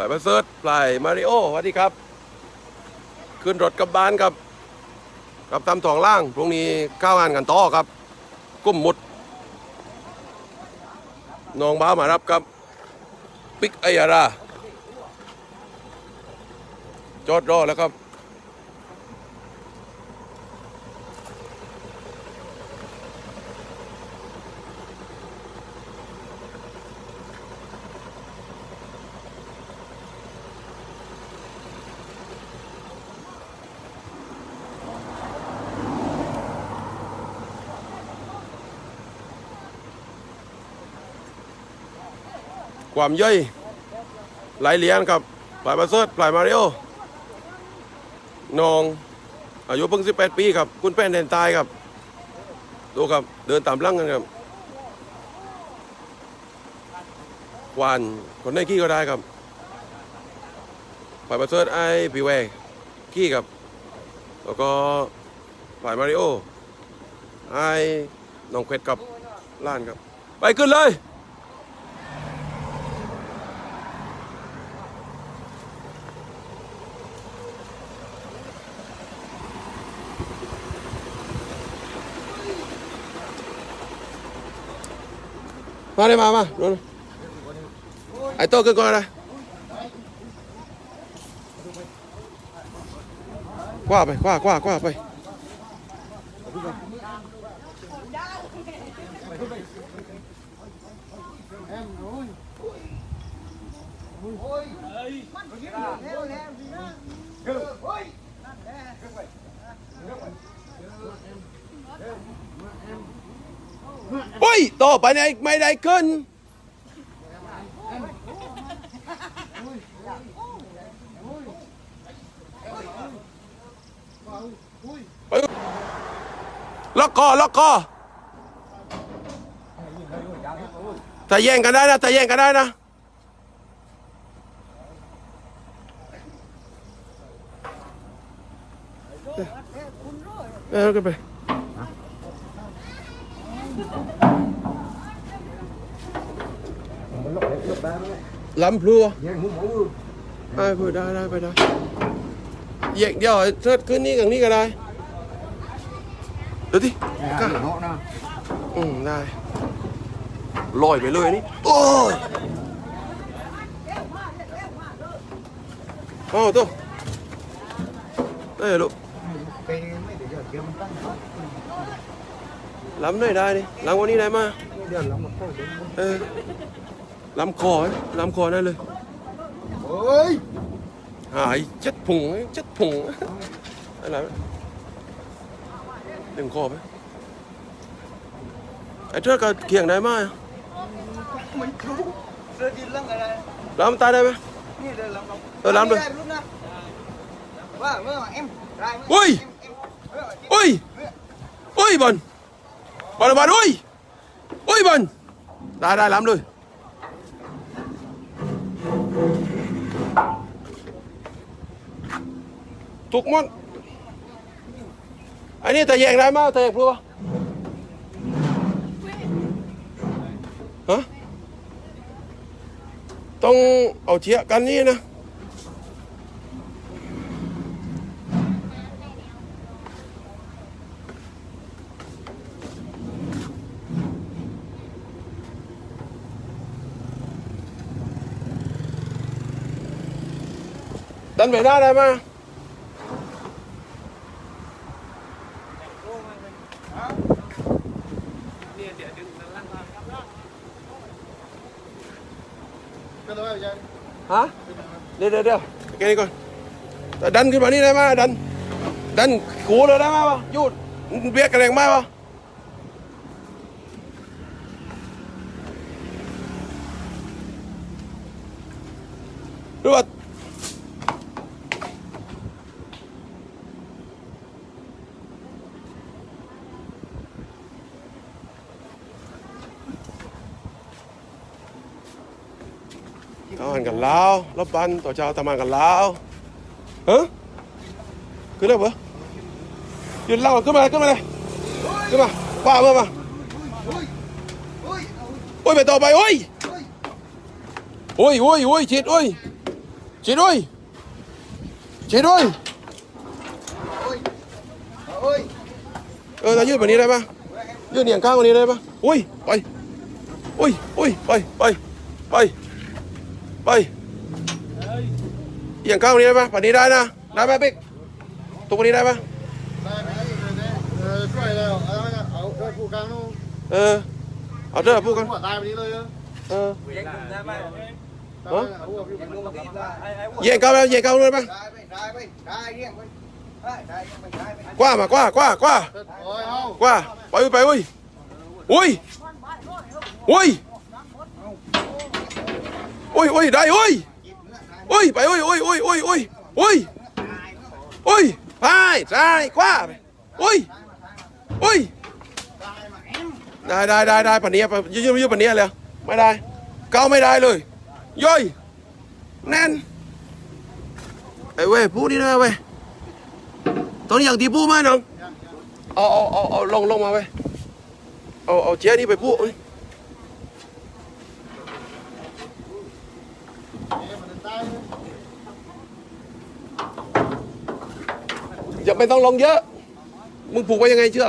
ลายประเสริฐปลายมาริโอสวัสดีครับ ขึ้นรถกลับบ้านครับกลับตามทองล่างพรุ่งนี้ข้างานกันต่อครับ กุ้มหมุดน้องบ้ามารับครับ ปิกไอยาราจอดรอแล้วครับ ความย่อยไหลเหลียนครับปลายประเสริฐปลายมาริโอน้อง อายุเพิ่ง 18 ปีครับ คุณแป้นแดนตายครับ ดูครับ เดินตามหลังกันครับควานคนได้ขี้ก็ได้ครับปลายประเสริฐไอ้พี่แวขี้ครับ แล้วก็ปลายมาริโอไอ้น้องเควดกับล้านครับ ไปขึ้นเลย มาเลยมามาดูนะไอ้โต้ขึ้นก่อนนะกว่าไปกว่ากว่ากว่าไปโอ้ยโต ไปไหนไม่ได้ขึ้นไปล็อกคอล็อกคอถ้าแย่งกันได้นะถ้าแย่งกันได้นะเออกันไป ลำพลัวได้พูดได้ได้ไปได้แยกเดียวเทิดขึ้นนี่กับนี่ก็ได้เดี๋ยวดิก้าอืมได้ลอยไปเลยนี่โอ้ยเอาตัวเอ้ยลูกล้ำหน่อยได้ดิล้ำกวันนี้ได้มาเออ ล้ำคอไหมล้ำคอได้เลย ơi หายเจ็ดผงเจ็ดผงอะไรไหมดึงคอไหมไอ้เจ้าก็เคียงได้ไหม mình chú rồi đi lăng này ล้ำตายได้ไหม đi đây làm lòng Ờ, làm được. lúc nào vâng vâng em ra em Ui! em em อุ้ยอุ้ยบอลบอลบอลอุ้ยอุ้ยบอลได้ได้ล้ำเลย ถูกมดอันนี้แต่แยงได้ไหมแต่แยงพลัวฮะต้องเอาเชียกันนี่นะดันไปได้ได้ไหม cái đó bây giờ ฮะเดี๋ยวเดี๋ยวเดี๋ยวแค่นี้ก่อนแต่ดันขึ้นมานี่ได้ไหมดัน ดันขูเลยได้ไหมวะยูดเบียกกระแรงไหมวะหรือว่า ทำงานกันแล้วรบบันต่อเช้าทำงานกันแล้วฮะขึ้นแล้วเหรอยืนเล่าขึ้นมาเลยขึ้นมาเลยขึ้นมาป้าเมื่อมา ui ui โอ้ยไปต่อไปโอ้ย ui โอ้ยโอ้ยโอ้ยชิดโอ้ยช่วยด้ยช่วยด้ยโอ้ยยเออเรายืดแบบนี้ได้ปะยืดเหนียงข้างกว่านี้ได้ปะอุ้ยไปอุ้ยอุ้ยไปไปไป ไปเหยียงข้างกว่านี้ได้ปะแบบนี้ได้นะได้ไหมปิ๊กตรงนี้ได้ปะได้ไหมเออช่วยแล้วเอาเอาเอาด้วยผู้กลางนู้นเออเอาเถอะพูดกันตายไปนี้เลยเออเออได้ไหมเอาหัวพี่กลางนู้นเข้าแล้วเยียงข้าเลยปะได้ไปได้ไปได้เรียกไปได้ได้ไปได้ไปกว้ามากว้ากว้ากว้าโอ้ยเอากว้าไปอุ้ยไปอุ้ยอุ้ยอุ้ย อ้ยอุ้ยได้โอ้ยอุ้ยไปโอ้ยอุ้ยอุ้ยอุ้ยอุ้ยอุ้ยอุ้ยไปใช่กว้าไปอุ้ยอุ้ยได้ได้ได้ได้ปันนี้ยืดยืดยืดปันนี้เลยไม่ได้เกาไม่ได้เลยย่อยแน่นไอ้เว้ยพูดนี่นะเว้ยตอนนี้อย่างที่พูดไหมน้องเอาเอาเอาเอาลงลงมาไปเอาเอาเจ๊นี่ไปพูด อย่าไม่ต้องลงเยอะ มึงผูกไว้ยังไงเชื่อ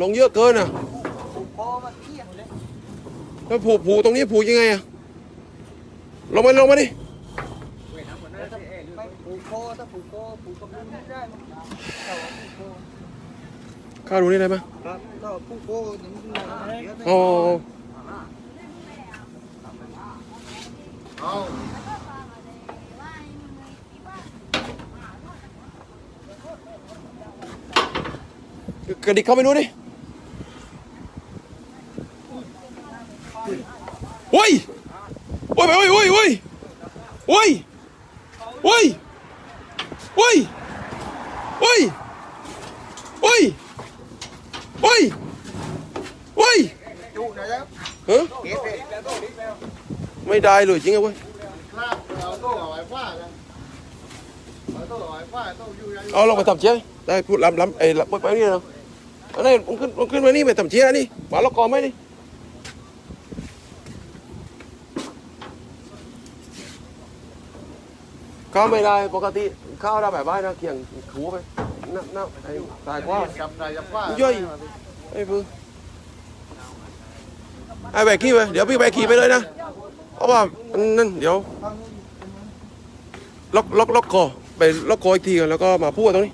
ลงเยอะเกินอะแล้วผูกผูกตรงนี้ผูกยังไงอะ ลงมาลงมาดิผูกคอถ้าผูกคอผูกตรงนู้นไม่ได้ มันเอาผูกคอข้าดูนี่ได้ไหมครับก็ผูกคอถึงเดี๋ยวอ๋อเอากระดิกเข้าไปดูดิโอ้ยโอ้ยโอ้ยโอ้ยโอ้ยโอ้ยโอ้ยโอ้ยโอ้ยโอ้ย ว้ยว้ยเฮ้ไม่ได้เลยจริงเอะเว้ยเอาลงไปทำเชียร์ได้พูดล้ำล้ำไอ้ล้ไปนี่เนาะอันนี้ขึ้นขึ้นมานี่ไปทำเชียร์นี่มลาล็อกคอไหมนี่ข้าวไม่ได้ปกติข้าวได้แบบบ้านะเคียงหัวไป น้ำน้ำไอ้ตายกว่า กับใจกับฟ้าย่อยไอ้พื้ไอ้แบกขี้ไปเดี๋ยวพี่แบกขี้ไปเลยนะเพราะว่าอันนั่นเดี๋ยวล็อกล็อกล็อกคอไปล็อกคออีกทีกันแล้วก็มาพูดตรงนี้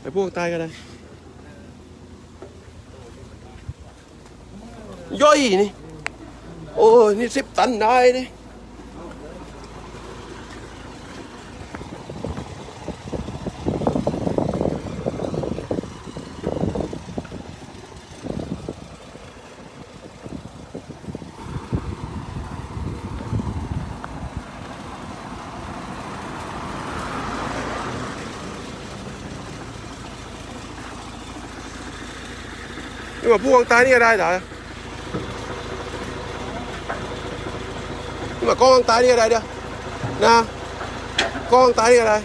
ไปพูดใต้ก็ได้ย่อยนี่โอ้ยนี่สิบตันได้นี่ nhưng mà vuông tay đi ở đây rồi nhưng mà con tay đi ở đây đi nè con tay đi ở đây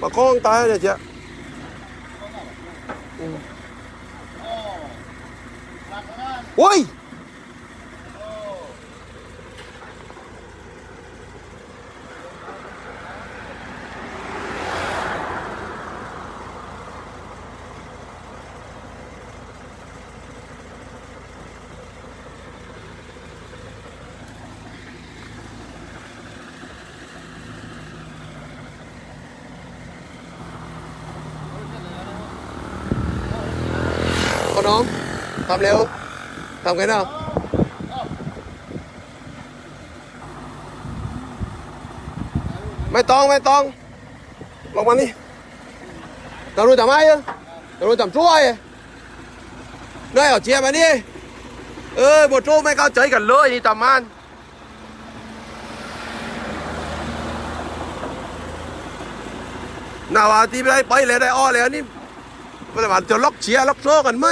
mà con tay đây chị ạ น้องทำเร็วทำไงเนาะไม่ต้องไม่ต้องลงมานี่ตำรวจจับไหมเออตำรวจจับช่วยได้เอาเชียร์มานี่เออบทโจ้ไม่เข้าใจกันเลยนี่ตำมันนาวาที่ไปได้ไปเลยได้อ้อแล้วนี่มันจะล็อกเชียร์ล็อกโซ่กันไหม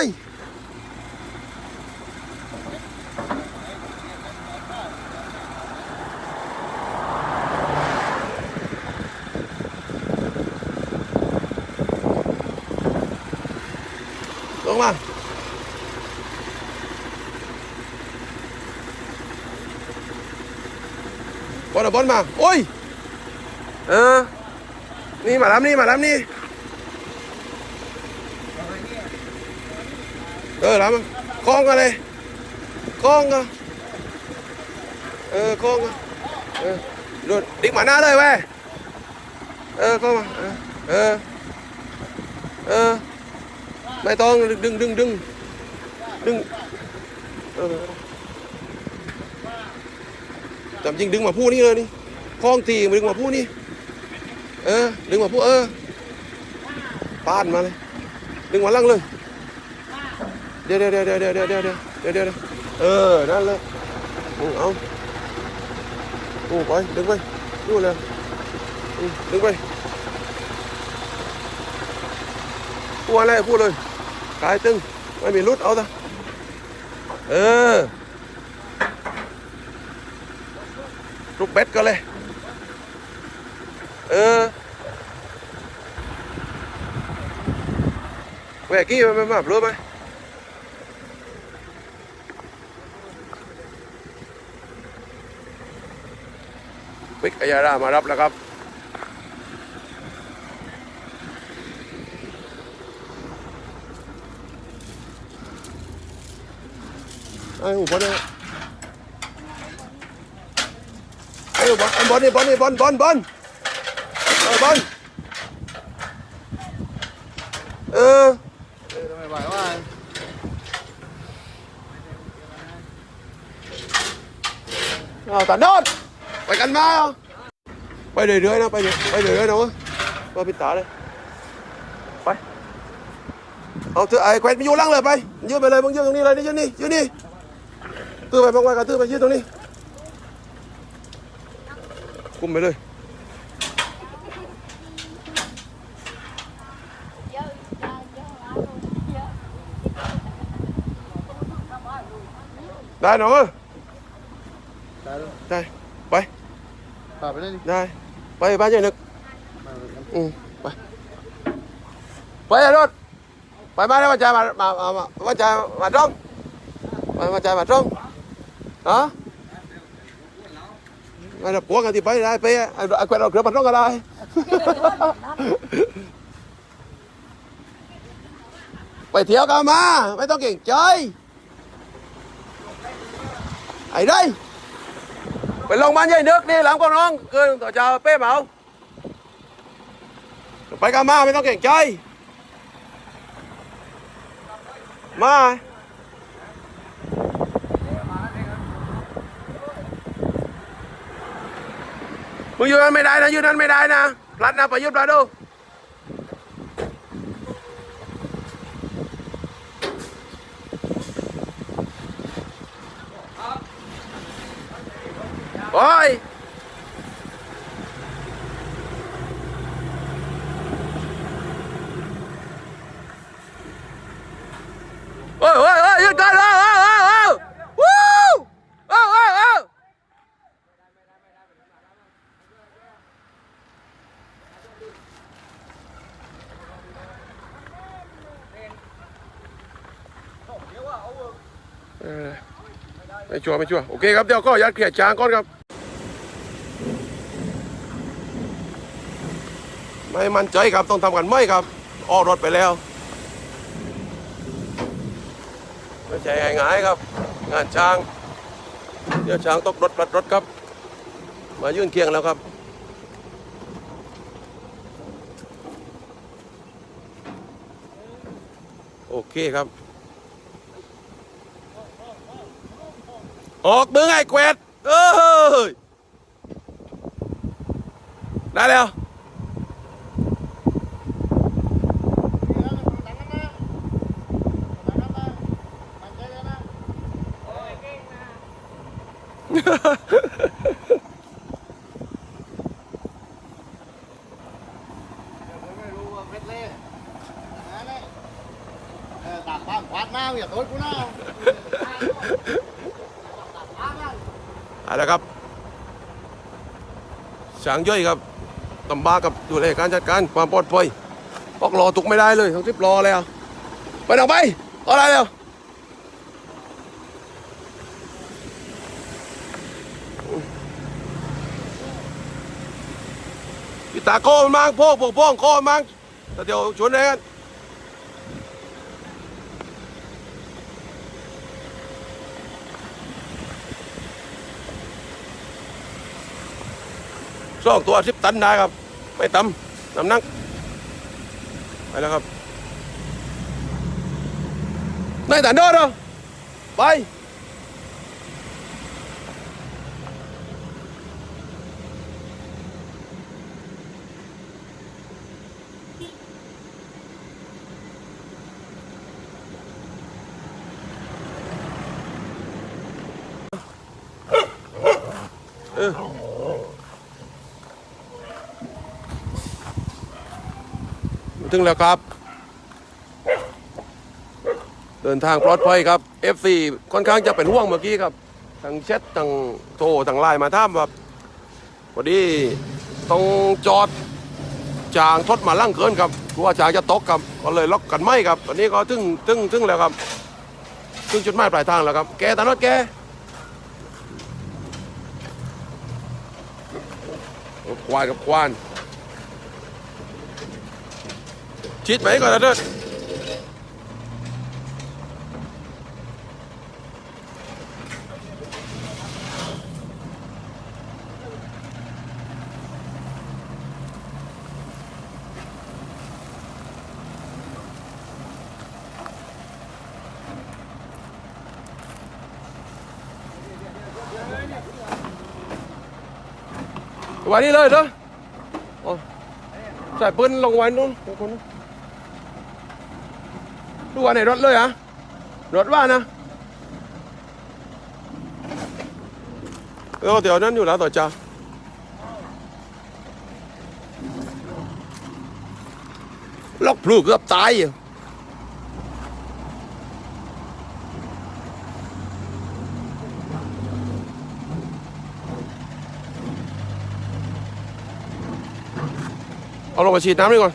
không? Bón là bón mà. Ôi! Ờ. À. Ni mà lắm ni mà lắm ni. Ờ lắm Con ra đây. Con ra. Ờ con ra. Ờ. Rồi định mà na đây về Ờ con mà. Ờ. Ờ. Ờ. ไม่ต้องดึงดึงดึงดึงเออจำจริงดึงมาพูนี่เลยนี่คล้องทีดึงมาพูนี่ เออ ดึงมาพูเออปาดมาเลย ดึงมาลั่งเลย เดี๋ยวเดี๋ยวเดี๋ยวเดี๋ยวเดี๋ยวเดี๋ยวเดี๋ยวเดี๋ยวเออ นั่นเลยอืมเอาโอ้ไปดึงไปดูเลยดึงไปพูดอะไรพูดเลย กายตึง ไม่มีรุดเอาซะเออลูกเบ็ดก็เลย เออแหวกกี้มามารู้ไหมวิกอายารามารับแล้วครับ ไอ้หูบอลเนี่ยไอ้หูบอลบอลนี่บอลนี่บอลบอลบอลเออบอลเออไม่ไหวว่าเอาตาโนดไปกันมาไปเรื่อยๆนะไปเรื่อยไปเรื่อยๆนะวะมาปิตาเลยไปเอาเธอไอ้แขวนไปอยู่ล่างเลยไปยืนไปเลยมึงยืนตรงนี้เลยนี่ยืนนี่ยืนนี่ ตื้อไปบอกว่ากันตื้อไปยืนตรงนี้กุมไปเลยได้หนูได้แล้วได้ไปต่อไปได้ดิได้ไปบ้านใหญ่นึกอืมไปไปไอ้รถไปมาแล้วมาจ่ายมามามามามาจ่ายมาตรงไปมาจ่ายมาตรง ฮะไอ้เราปวกันที่ไปได้ไปไอ้ไอ้แขวนเราเกลือมาตรงกันได้ไปเที่ยวกันมา ไม่ต้องเก่งใจไอ้ได้ไปลงบ้านใหญ่นึกนี่หลังกองน้องเกินต่อจ้าเป้เหมาไปกันมาไม่ต้องเก่งใจมาึงอยู่นั้นไม่ได้นะยืนนั้นไม่ได้นะรัดนะประยุทธ์มาดูโอ้ยโอ้ยโอ้ยโอ้ยหยุดก่อนโอ้ยโอ้ยโอ้ยโอ้ยวู้โอ้ยโอ้ยโอ้ย เออ ไม่ชัวร์ไม่ชัวร์โอเคครับเดี๋ยวก็ยัดเขียดช้างก่อนครับ ไม่มั่นใจครับต้องทำกันไม่ครับออกรถไปแล้วไม่ใช่ง่ายๆครับ งานช้าง เดี๋ยวช้างตกรถพลัดรถครับ มายื่นเคียงแล้วครับโอเคครับ ออกมือไอ้แควดเอ้ยได้แล้วไม่รู้ว่าเพชรเล่นะเล่เออตากบ้านขวาดหน้าอย่าโดนกูหน้าเอาละครับช้างย่อยครับตำบากับดูแลการจัดการความปลอดภัยปอกรอตุกไม่ได้เลยทั้งทิปรอแล้วไปหนังไปเอาอะไรเร็วพี่ตาโก้มันมั้งพวกพวกพวกโก้มันมั้งแต่เดี๋ยวชวนไหนกัน สองตัวสิบตันได้ครับ ไม่ต่ำน้ำหนักไปแล้วครับนายตันโดดเหรอไป ถึงแล้วครับ เดินทางปลอดภัยครับ FC ค่อนข้างจะเป็นห่วงเมื่อกี้ครับทางแชททางโทรทางไลน์มาถามว่าพอดีต้องจอดจางทดมาลั่งเกินครับกลัวจางจะตกครับก็เลยล็อกกันไม่ครับตอนนี้ก็ถึงถึงถึงแล้วครับถึงจุดหมายปลายทางแล้วครับ แกตานอดแกควายกับควาน ชิดไหมก่อนนะเด้อวันนี้เลยเด้อโอ้ใส่ปืนลงไว้นู้นของคนนู้น ดูวันไหนรถเลยอะรถว่านะเออเดี๋ยวนั้นอยู่แล้วต่อจ้าล็อกพลูเกือบตายอยู่เอาลงมาฉีดน้ำด้วย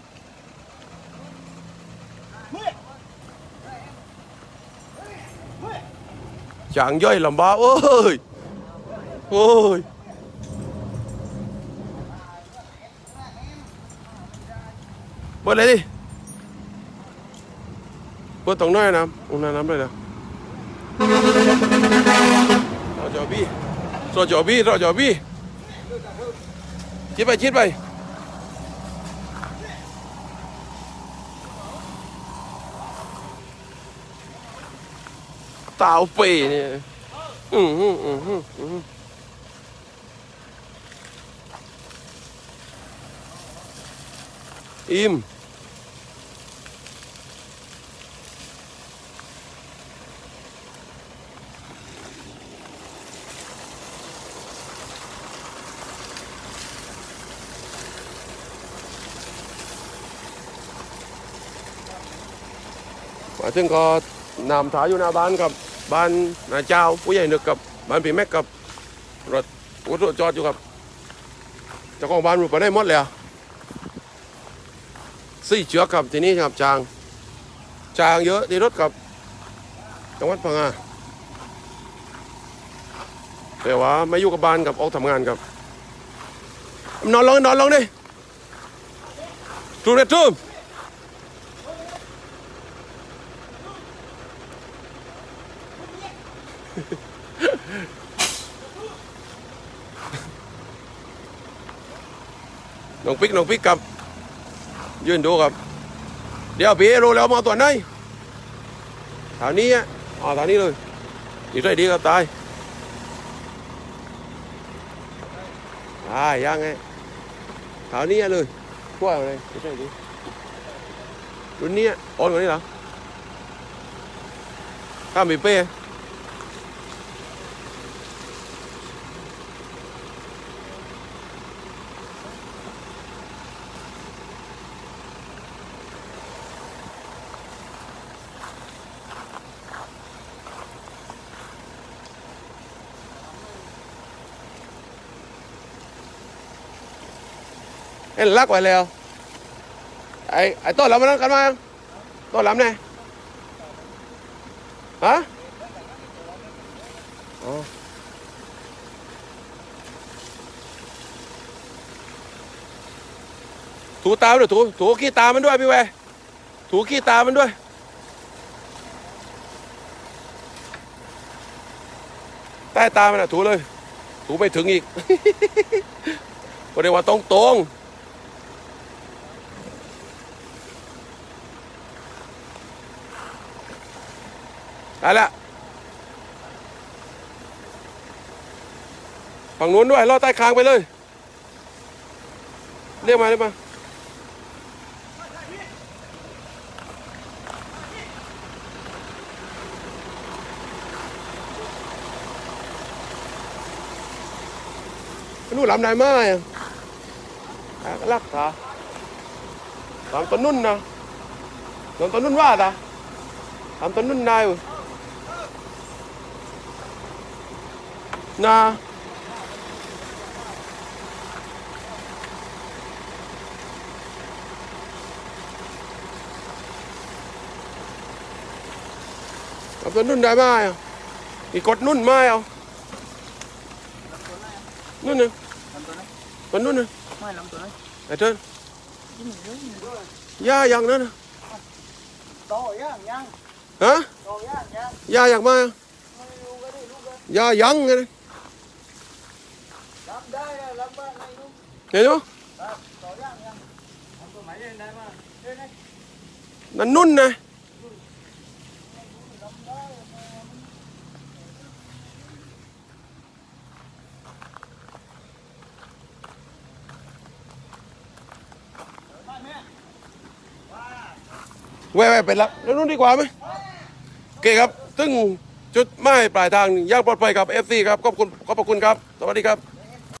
ช้างย่อยลำบากเอ้ยโอ้ยเปิดเลยดิเปิดตรงน้อยน้ำตรงน้ำเลยนะรอจอบี้รอจอบี้รอจอบี้ชิดไปชิดไป tao phê nè. Ừ, ừ, ừ, Im. Quả tương có นำถาอยู่หน้าบ้านกับ บ้านนาเจ้าผู้ใหญ่นึกกับบ้านพี่แม็กกับรถรถจอดอยู่กับเจ้าของบ้านรู้ไปได้หมดเลยอะสี่เชือกครับที่นี้ครับจาง จางเยอะที่รถกับจังหวัดพังงาแต่ว่าไม่อยู่กับบ้านกับออกทำงานครับนอนลงนอนลงดิทูเรทูม น้องปิ๊กน้องปิ๊กกับ ยืนดูครับ เดี๋ยวพี่รู้แล้วมาตัวไหนแถวนี้อะอ๋อแถวนี้เลยดีใจดีครับตายตายยังไงแถวนี้เลยพวกอะไรดีใจดีรุ่นนี้อ่อนกว่านี้เหรอข้ามปีเป้เอ็นลักไว้แล้ว ไอ้ไอ้ต้นลำมันนั้นกันมายังต้นลำไหนฮะอ๋ อถูตามันด้วยถูถูขี้ตามันด้วยพี่แวร์ถูขี้ตามันด้วยใต้ตามันอะถูเลย ถูไม่ถึงอีกก็เรียกว่าตรงตรง ได้ละฝั่งนู้นด้วยลอดใต้คางไปเลย เรียกมาเรียกมานู่นลำไหนมาอะอะลักตาลำต้นนุ่นนะลำต้นนุ่นว่าตา Ang tanong na yun. Na. Ang tanong na ba yun? Ikot nun ma yun. Nun eh. ลำตัวไหน Tanong eh. ไม่ลำตัวไหน Ito. ยิ้มเยอะอยู่ด้วย Ya, yang na na. โตย่างย่าง Ha? โตย่างย่าง Ya, yang ma yun. ไม่รู้ก็ได้ลูกก็ Ya, yang. Yan. ลำได้อะลำบ้านไม่ รู้ Yan yun. ครับโตย่างย่นเล่นได้บ้างเล่นได้ Nan nun na. ลำได้แว่ไปรับแล้วนู่นดีกว่าไหมโอเคครับ ซึ่งจุดหมายปลายทางย่างปลอดภัยครับ FC ครับ ขอบคุณ ขอบพระคุณครับ สวัสดีครับ